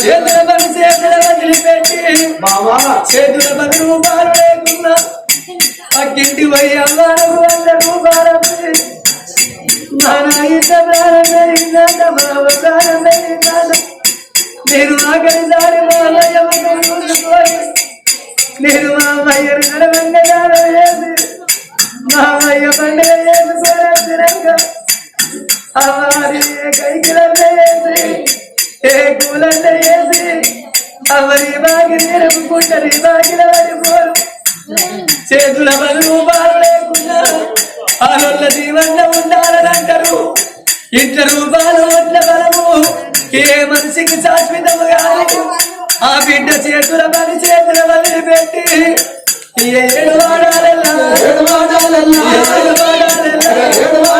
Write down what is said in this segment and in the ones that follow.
చేతుల చేతుల వదిలిపెట్టి బావా చేతుల పది రూపాయలు లేకున్నా పక్కింటి పోయి అమ్మారు వంద రూపాయలు నేను ఆఖరి దారి నేను మా అమ్మయ్యను పండుగ ఏ కూలంటే వేసి అవరి బాగి నిలుపుకుంటారు బాగిల చేతుల పది రూపాయలు లేకుండా ఆలోళ్ళ జీవన ఉండాలని అంటారు. ఇంట్లో రూపాయలు వడ్ల బలము ఏ మనిషికి శాశ్వతము కాదు ఆ బిడ్డ చేతుల పని చేతుల వదిలిపెట్టి ఏడు వాడాలల్లా ఏడు వాడాలల్లా, ఏడు వాడాలల్లా, ఏడు వాడాలల్లా,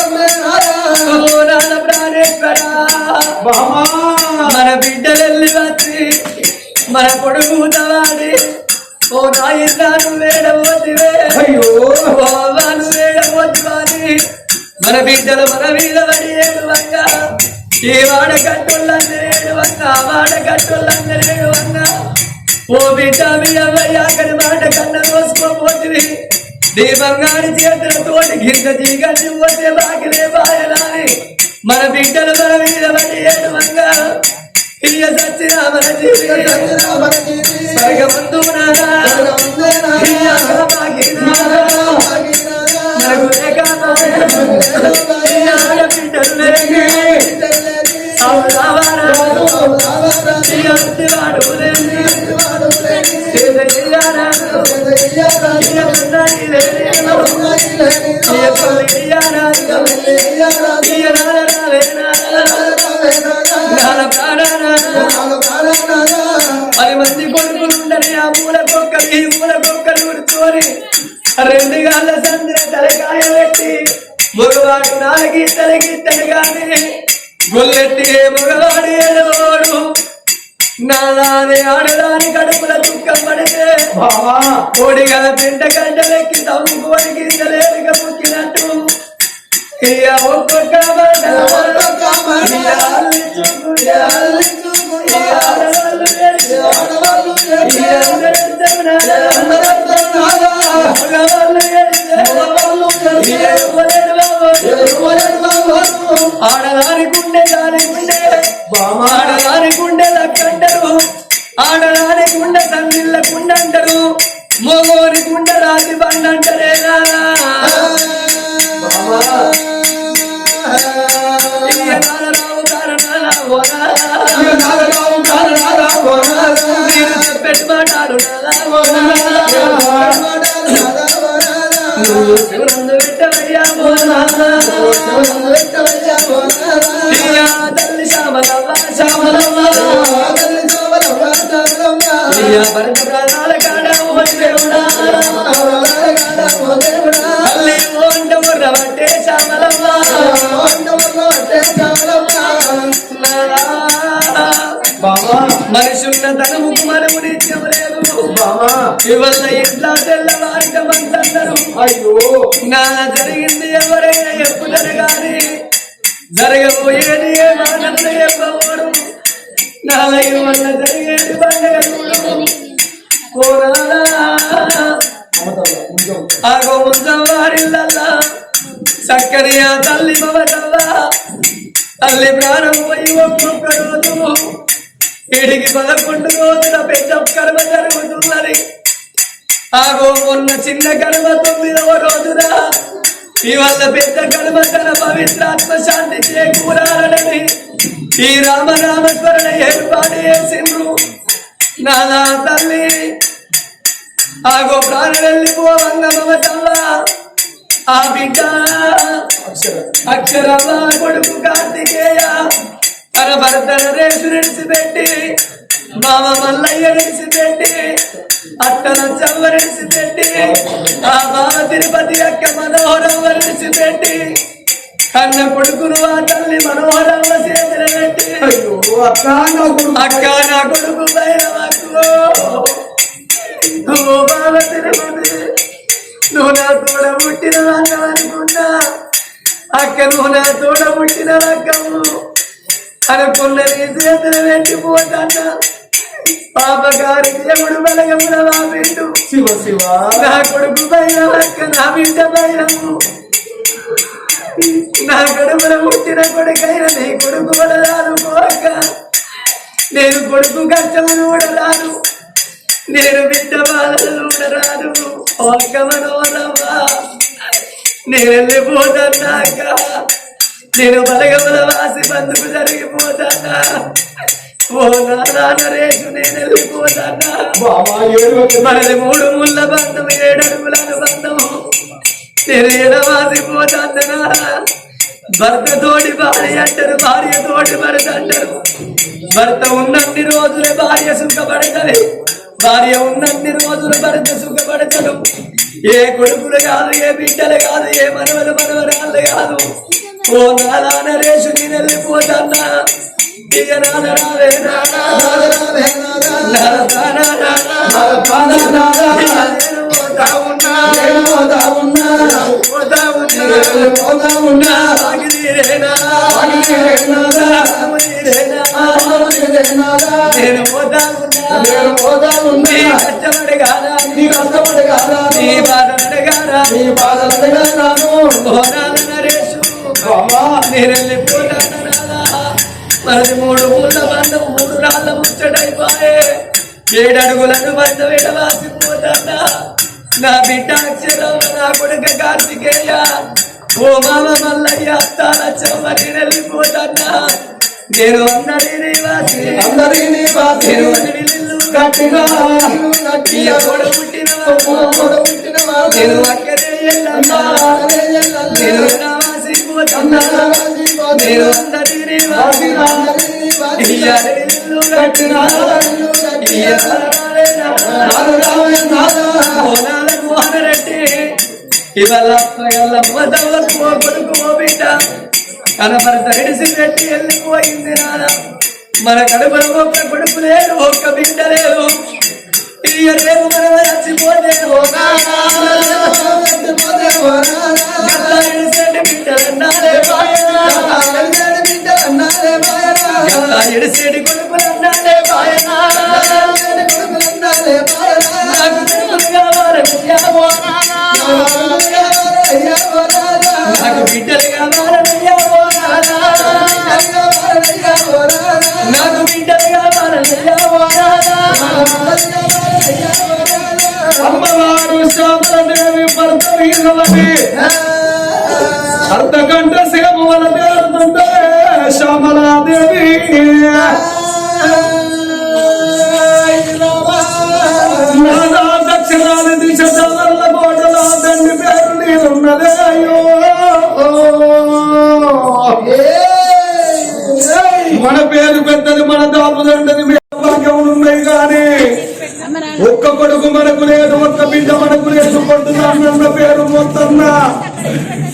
మన బిడ్డలల్లి వచ్చి మన కొడుకు తవాడి ఓ నాయనాను వేడవద్దివే అయ్యో. బాబాను వేడవద్దువాని మన బిడ్డలు మన మీద పడి ఏడువంగా. ఈ వాడ కట్టులందరేడు వంగ ఆ వాడ కట్టులందరేడు వంగ ఓ బిడ్డ మీ అవ్వయ్య అక్కడి మాట కన్న కోసుకోపోతుంది నీ బంగారు చేతులతోటి చీకటి పోతే బాకిలే బాయలాని మన బిడ్డలు మన పడి ఏడువంగా ఇయ్య సచ్చిన మన జీవితం స్వర్గమందునా పది మంది కొడుకులుండని ఆ మూల కుక్కలు ఈ మూల కుక్కలు ఉడుచుకొని రెండు గాళ్ళ సందిన తలకాయ పెట్టి మగవాడు నాలుగు తలగిత్తడు గాని గొల్లెట్టి ఏ మగవాడు ఏడవాడు నాలాని ఆడదాని కడుపుల దుఃఖం పడితే బావా కోడిగా పెంట గంటలెక్కి తమ్ముకోని గింజలేక పుట్టినట్టు. ముక్కినట్టు ఆడదాని గుండె దాని గుండె. ఆడదాని గుండె లక్కంటారు ఆడదాని గుండె తల్లిళ్ళ గుండె అంటారు. మగోని గుండె రాతి బండ అంటారేనా ఇయ్య భరత ప్రాణాల కాడ దేవుడా. బావా మనిషి ఉన్న లేదు ఇవల్ల ఇంట్లో తెల్లవారిటమంటారు అయ్యో నా జరిగింది ఎవరైనా చెప్పుతారు గాని జరగబోయేది ఏ మానవుడు చెప్పబోడు వల్ల జరిగేది పండుగ ఆగో ముందవారిల్లల్లా చక్కని ఆ తల్లి తల్లి ప్రాణం పోయి ఒక్కొక్క రోజు వీడికి పదకొండు రోజుల పెద్ద కర్మ జరుగుతున్నది. ఆగో మొన్న చిన్న కడమ తొమ్మిదవ రోజున ఇవాళ పెద్ద కడమ తన పవిత్రాత్మ శాంతి చేకూరాలని ఈ రామనామస్మరణ ఏర్పాటు చేసిండ్రు. నానా తల్లి ఆగో ప్రాణ వెళ్ళిపోవంగ మమతల్ల ఆ బిడ్డ అక్షరమ్మ కొడుకు కార్తికేయ తన భర్త నరేషు పెట్టి మామ మల్లయ్య పెట్టి అత్తన చవ్వ పెట్టి ఆ మామ తిరుపతి అక్క మనోహరమ్మ పెట్టి కన్న కొడుకును ఆ తల్లి మనోహరమ్మ చేతులు పెట్టి. అక్క నా కొడుకు. అక్క నా కొడుకు తిరుపతి నువ్వు నా తోడ పుట్టిన అనుకున్నా అక్క నువ్వు నా తోడ పుట్టిన అక్కము పాపగారి దేవుడు బలగముల బాబిండు శివ శివ. నా కొడుకు నా బిడ్డ నా కడుపున పుట్టిన కొడుకైన నీ కొడుకు వడరాదు పోక. నేను కొడుకు కష్టమును చూడరాదు నేను బిడ్డ బాధలు చూడరాదు ఒక్క మనోరమ్మా నేను వెళ్ళిపోతాన్నాక నేను బలగముల వాసి బంధుకు జరిగిపోతానా? ఓ నరేషు నేను వెళ్ళిపోతానా? మనది మూడు ముళ్ళ బంధం ఏడడుగుల బంధం నేను ఎడవాసిపోతానా భర్త తోటి భార్య అంటారు భార్య తోటి భర్త అంటారు. భర్త ఉన్నన్ని రోజులే భార్య సుఖపడతది భార్య ఉన్నన్ని రోజులు భర్త సుఖపడతాడు. ఏ కొడుకులు కాదు ఏ బిడ్డలు కాదు ఏ మనవలు మనవరాళ్ళు కాదు. ఓ నానా నరేషు నేను వెళ్ళిపోతానా? ఇక నాన్న రావే నానా. నానా నానా. నేను పోతా ఉన్నా. పోతా ఉన్నా. పోతా ఉన్నా పోతా ఉన్నా నేను పోతా ఉన్నా. నేను పోతా ఉన్నా కష్టపడి కాదా? నీ కష్టపడి కాదా? నీ బాధపడి కాదా? నీ బాధలుగా రాను మనది మూడు మూల బంధం మూడు రాళ్ళ ముచ్చటైపోయే. ఏడడుగులను బంధం ఎడవాసిపోతానా నా బిడ్డ అక్షరం నా కొడుక కార్తికేయ. ఓ మామ మల్లయ్య అత్తాలచ్చమ్మ నేను వెళ్ళిపోతానా నేను అందరి నివాసి. అందరి ఇల్లు గట్టిగా ఈ కొడు పుట్టిన పుట్టిన వాడు. నేను అక్కడే నేను నివాసి ఇవాళ కొడుకు బిడ్డ తన పెట్టి వెళ్ళిపోయింది నాన్న మన కడుపులో ఒక్క కొడుకు లేదు ఒక్క బిడ్డ లేదు ఇయ్య రేపు మనం చచ్చిపోతే ఓ నాన్న గట్ల బాయనా కొడుకులు కావాలయ్యా నాకు బిడ్డలు కావాలయ్యా నాకు బిడ్డలు కావాలయ్యా అమ్మవారు శామలదేవి భర్త వీరవతి అర్ధగంట సేవ వలదే శ్యామలాదేవి. నాదా దిశ చదర్ల కోటల దండి పేరు నీరున్నదే అయ్యో. మన పేరు పెద్దది మన దాపుదండది భాగ్యం ఉన్నాయి కానీ ఒక్క కొడుకు మనకు లేదు ఒక్క బిడ్డ మనకు లేదు కొట్టున్న పేరు మొత్తన్నా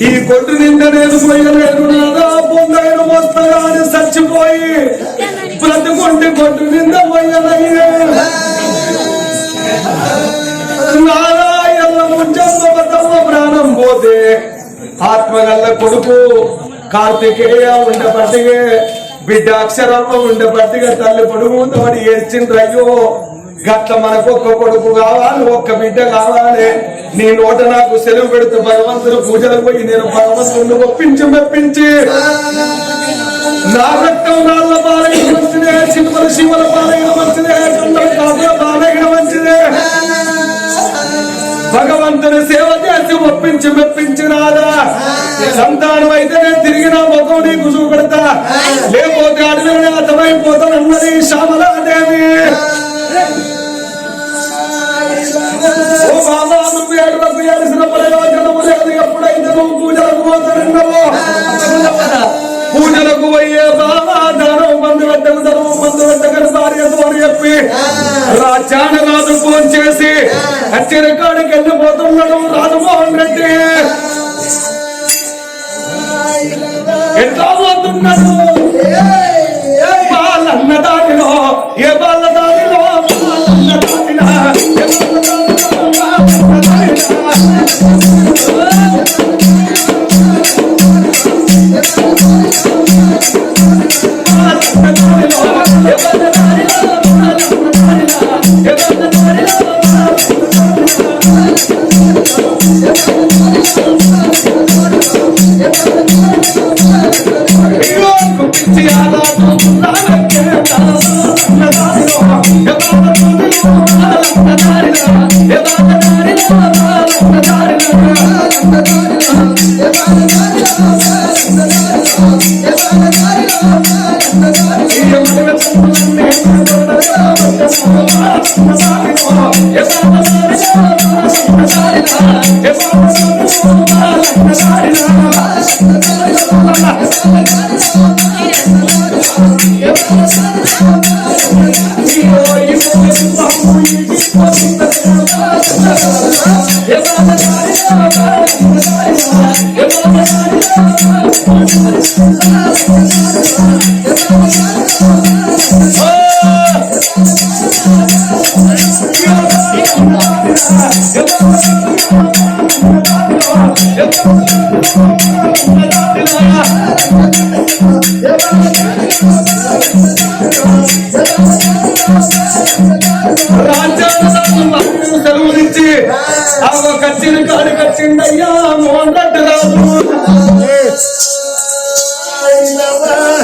ఈ కొట్టు నిండా నేను పోయలేదు నాదా పొందైన మొత్తగాని చచ్చిపోయి బ్రతుకుంటే కొట్టు నింద పోయలయ్యే నాదా ఎల్ల ముచ్చమ్మ ప్రాణం పోతే ఆత్మగల్ల కొడుకు కార్తికేయ ఉండబట్టిగే బిడ్డ అక్షరమ్మ ఉండబట్టిగా తల్లి పొడుగు తోడి ఏడ్చిండ్రయ్యో. గట్ల మనకు ఒక్క కొడుకు కావాలి ఒక్క బిడ్డ కావాలి. నీ నోట నాకు సెలవు పెడితే భగవంతుడు పూజలు పోయి నేను భగవంతుడిని ఒప్పించి మెప్పించి నా రక్తం రాళ్ళ పాలైన మంచిదే చిన్న శివల పాలైన మంచిదే కొండల కాపుల మంచిదే. భగవంతుని సేవ చేసి ఒప్పించి మెప్పించి రాదా సంతానం అయితే నేను తిరిగి నా ముఖం నీకు చూపెడతా. లేకపోతే అడవిని అర్థమైపోతానన్నది శ్యామలాదేవి. ఓ బాబా నువ్వు ఏడులకు ఏడిసిన ప్రయోజనము లేదు. ఎప్పుడైతే నువ్వు పూజలకు పోతానన్నావో పూజలకు పోయే బాబా దానం మందు పెట్టకు ధర్మం మందు పెట్టకని భార్యతో అని చెప్పి రాజ్యాన రాజు ఫోన్ చేసి హత్యరికాడికి వెళ్ళిపోతున్నాడు రాజమోహన్ రెడ్డి. ఎట్లా పోతున్నాడు?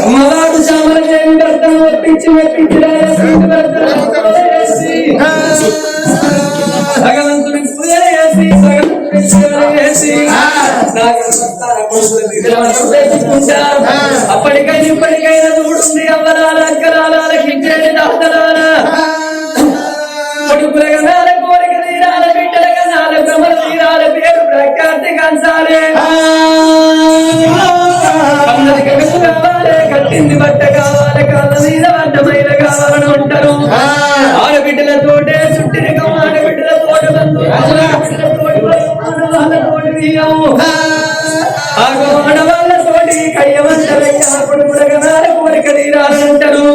అమ్మవారు శ్యామలదేవి భర్తను ఒప్పించి ఒప్పించి భగవంతుని పూజలు చేసి భగవంతుని సేవలు చేసి. అప్పటికైనా ఇప్పటికైనా చూడుంది అవ్వరాల అక్కరాల కించేది దాతరాల కొడుకుల గనాల కోరిక తీరాల బిడ్డల గనాల భ్రమల తీరాల పేరు ప్రఖ్యాతి కంచాలే కావాలి కాళ్ళ మీద అడ్డమైన కావాలని ఉంటారు చుట్టిన కయ్యవంతరయ్యా కొడుకుల కోరిక తీరాలంటారు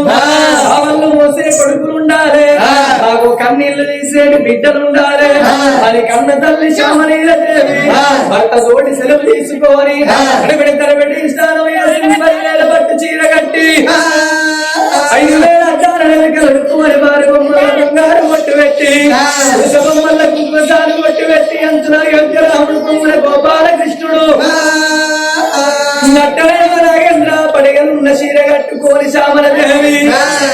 ఆవళ్ళు మోసే కొడుకులు ఉండాలి నాకు కన్నీళ్ళు తీసేటి బిడ్డలు ఉండాలి అని కన్న తల్లి శ్యామనీల దేవి భర్త తోటి సెలవు తీసుకొని అడబిడి తరబడి ఐదు వేల అద్దాలు మరి వారి బొమ్మల బంగారు పట్టు పెట్టి బొమ్మల కుంభసాలు పట్టు పెట్టి అంచున యొక్క రాముడు కొమ్మల గోపాలకృష్ణుడు నట్టలేమ నాగేంద్ర పడిగనున్న చీర కట్టుకోని శ్యామల దేవి.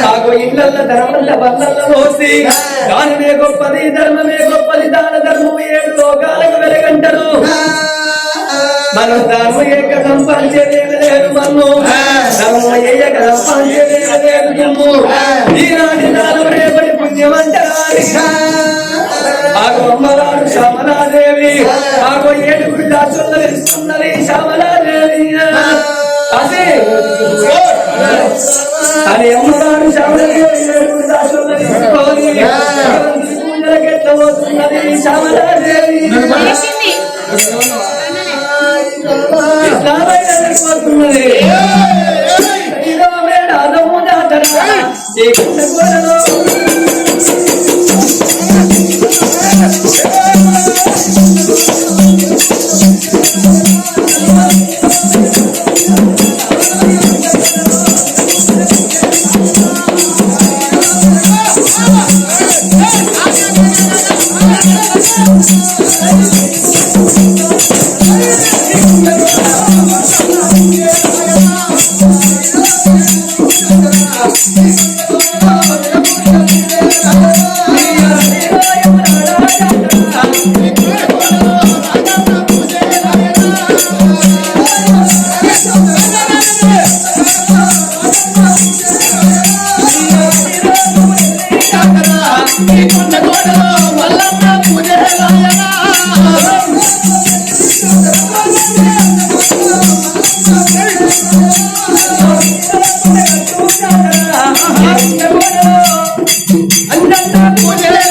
నాకు ఇళ్ళల్ల ధర్మల్ల బల్లల్ల మోసి దానమే గొప్పది ధర్మమే గొప్పది దాన ధర్మం ఏడు లోకాలకు వెలగంటరు మనం ధర్మ ఏక సంపాదించేదేమి లేదు మన్ను ఈనాటి దానం రేపటి పుణ్యమంటరాని ఆగో అమ్మవారు శ్యామలాదేవి. ఏడుగురు శ్యామలాదేవి అదే అని అమ్మవారు శ్యామలాదేవి. ఏడుగురు దాచుల్లో తెలుసుకొని భగవంతుని పూజలకు ఎట్లా పోతున్నది శ్యామలాదేవి. ఇట్లా బయట వెళ్ళిపోతున్నది ఇదో మేడారము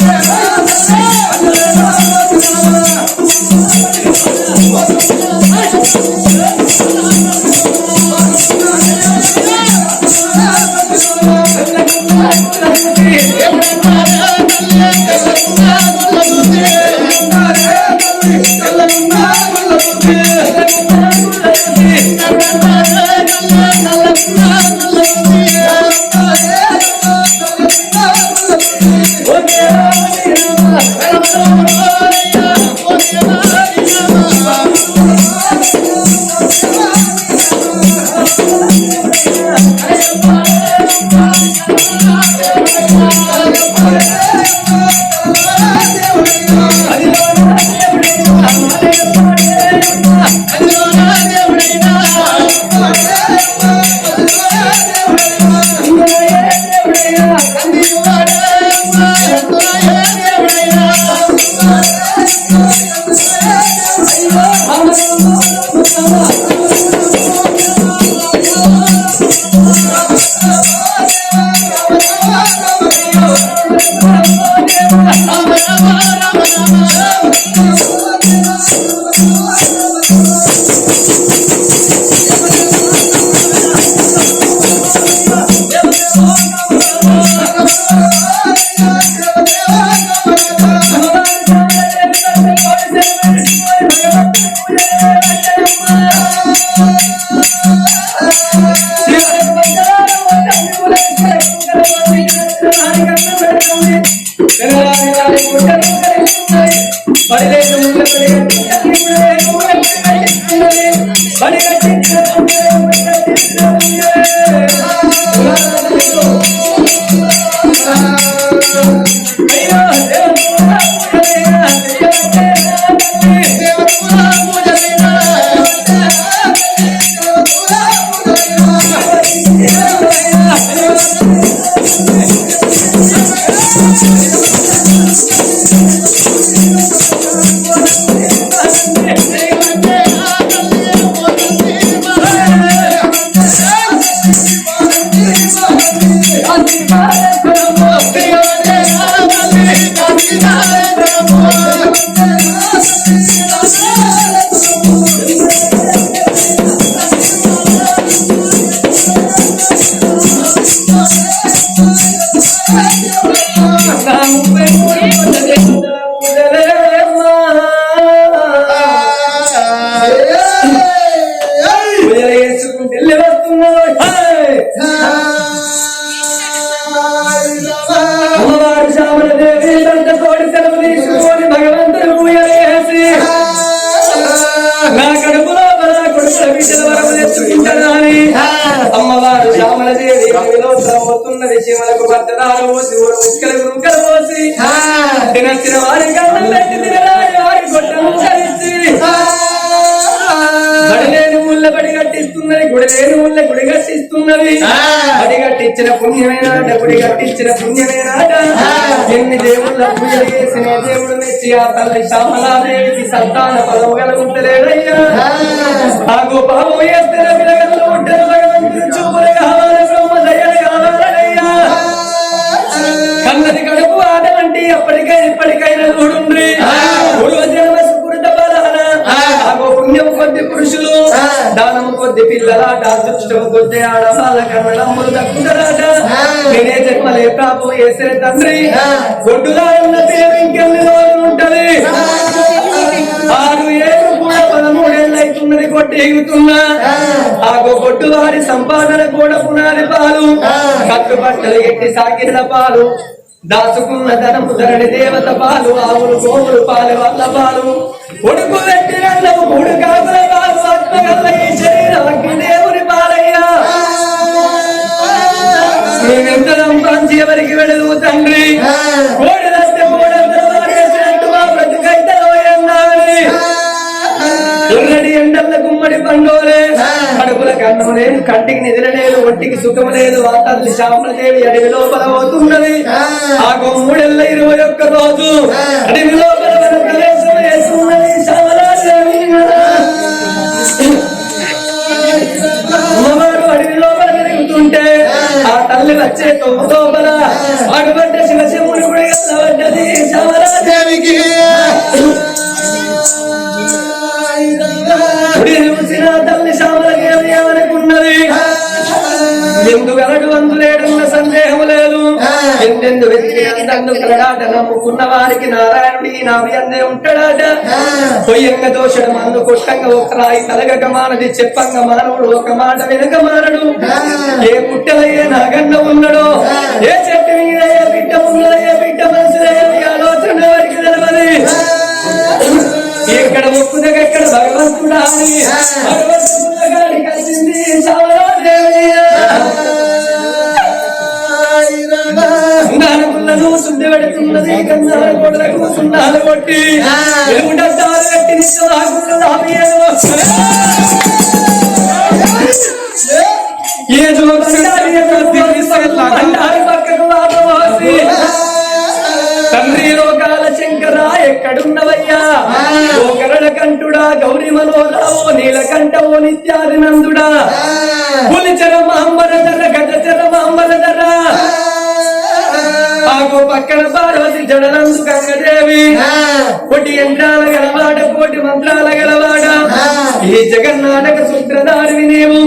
Yeah. పోతున్నది శివులకు భర్తదారు శివుడు ఉసుకల గుంకలు పోసి. తినచ్చిన వారి బడిలేని ముళ్ళ కట్టిస్తున్నది గుడి లేని ముళ్ళ గుడి కట్టిస్తున్నది. బడి కట్టించిన పుణ్యమేనాట గుడి కట్టించిన పుణ్యమేనాట? ఎన్ని దేవుళ్ళ పూజలు చేసిన దేవుడు మెచ్చి ఆ తల్లి శ్యామలాదేవికి సంతాన పదవు కలుగుతలేడయ్యా ఆ గోపాము పుణ్యం కొద్ది దానము కొద్ది పిల్లల అదృష్టం కొద్ది ఆడవాళ్ళ కన్నడమ్ములు దక్కుతారట నేనే జన్మలే ప్రాపు వేసే తండ్రి. ఉన్న రోజులు ఉంటది? ఆరు ఏడు కూడా ఆగో కొట్టు వారి సంపాదన కూడా పునాది పాలు. కట్టు బట్టలు ఎట్టి సాకిన పాలు. దాచుకున్న ధనము ధరణి దేవత పాలు ఆవులు గోవులు పాలు వల్ల పాలు. ఉడుకు వెట్టి మూడు కాకుల పాలు ఆత్మగల్ల ఈ శరీరం దేవుని పాలయ్యా. మేమెంత సంపాదించి ఎవరికి వెళదు తండ్రి? కోడి దస్తే మా గుమ్మడి పండోలే కడుపుల కన్నం లేదు కంటికి నిద్ర లేదు ఒంటికి సుఖం లేదు తల్లి శామలదేవి అడవి లోపల పోతున్నది. ఆ. మూడెల్ల ఇరవై ఒక్క రోజు అడవి లోపల ప్రవేశం చేస్తున్నది శ్యామలాదేవి అమ్మవారు అడవి లోపల తిరుగుతుంటే ఆ. తల్లి వచ్చే తొమ్ము లోపల అడుపడ్డ శివశివుడు కూడా ఎందు వెనడు అందులేడన్న సందేహం లేదు. ఎందెందు వెతికినందు కలడాట నమ్ముకున్న వారికి నారాయణుడి నావి అందే ఉంటాడాట. పొయ్యంగ దోషడం అందు కొట్టంగా ఒక రాయి కలగక మానది చెప్పంగ మానవుడు ఒక మాట వెనుక మానడు. ఏ పుట్టల ఏ నాగన్న ఉన్నాడో ఏ చెట్టు మీద ఏ బిడ్డ ఉన్నదో ఏ బిడ్డ మనసులో ఏ ఆలోచన ఎవరికి తెలవదు. ఎక్కడ మొక్కుదగ ఎక్కడ భగవంతుడా భగవంతుడా కలిసింది. శామలాదేవి పెడుతున్నది గంధాల గోడలకు సున్నాలు కొట్టి. ఏ తండ్రి లోకాల శంకర ఎక్కడున్నవయ్యా? ఓ కరణ కంఠుడా గౌరీ మనోహర ఓ నీలకంఠ ఓ నిత్యాది నందుడా. పులిచర మాంబర ధర గజచర మాంబర ధర ఆగో పక్కన పార్వతి జడనందు గంగదేవి. కోటి యంత్రాల గలవాడ కోటి మంత్రాల గలవాడ ఈ జగన్నాటక సూత్రధారివి నీవు.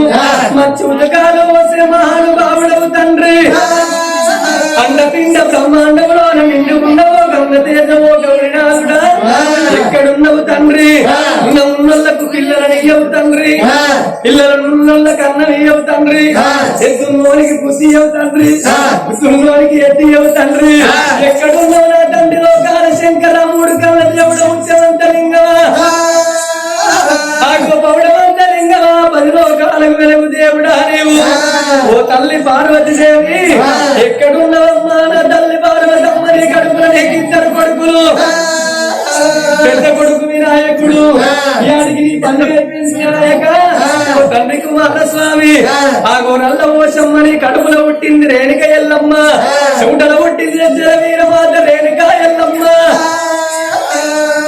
మచ్చుతకాలు వసే మహానుభావుడవు తండ్రి. అండపిండ బ్రహ్మాండంలో నిండుకున్నవో గంగ తేజవో గౌరినాథుడా? ఎక్కడున్నవు తండ్రి? ఉన్న ఉన్నోళ్ళకు పిల్లలని ఇయ్యవు తండ్రి. పిల్లల కన్న ఇయ్యవు తండ్రి. ఎద్దున్నోనికి బుద్ధి ఇయ్యవు తండ్రి. బుద్ధున్నోనికి ఎత్తి ఇయ్యవు తండ్రి. ఎక్కడున్నావు నా తండ్రి లోకాల శంకర మూడు కళ్ళ దేవుడు ఉంచవంత లింగమా? పౌడవంత లింగమా? పది లోకాలకు వెలుగు దేవుడా నీవు? ఓ తల్లి పార్వతి దేవి ఎక్కడున్నవమ్మా? కొడుకులు పెద్ద కొడుకు వినాయకుడు. యాడికి నీ పండుగ అయిపోయింది తండ్రి కుమారస్వామి. ఆ. గోనల్ల ఓషమ్మని కడుపులో పుట్టింది రేణుక ఎల్లమ్మ. చెవుటలో పుట్టింది జల వీరమాత రేణుక ఎల్లమ్మ.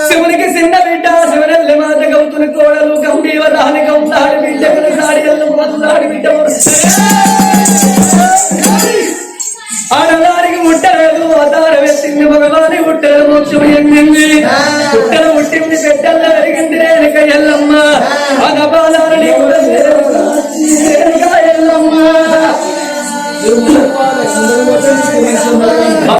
శివునికి చిన్న బిడ్డ శివనల్లి మాత గౌతుని కోడలు గంభీర రాని గౌతాడి బిడ్డ సాడి ఎల్లు మొదలాడి బిడ్డ ఆడదానికి ముట్టలేదు అవతార వెత్తింది భగవాని ముట్టలు మోక్షం ఎంగింది పుట్టలు పుట్టింది పెద్దల్ల పెరిగింది రేణుక ఎల్లమ్మ. రేణుక ఎల్లమ్మ.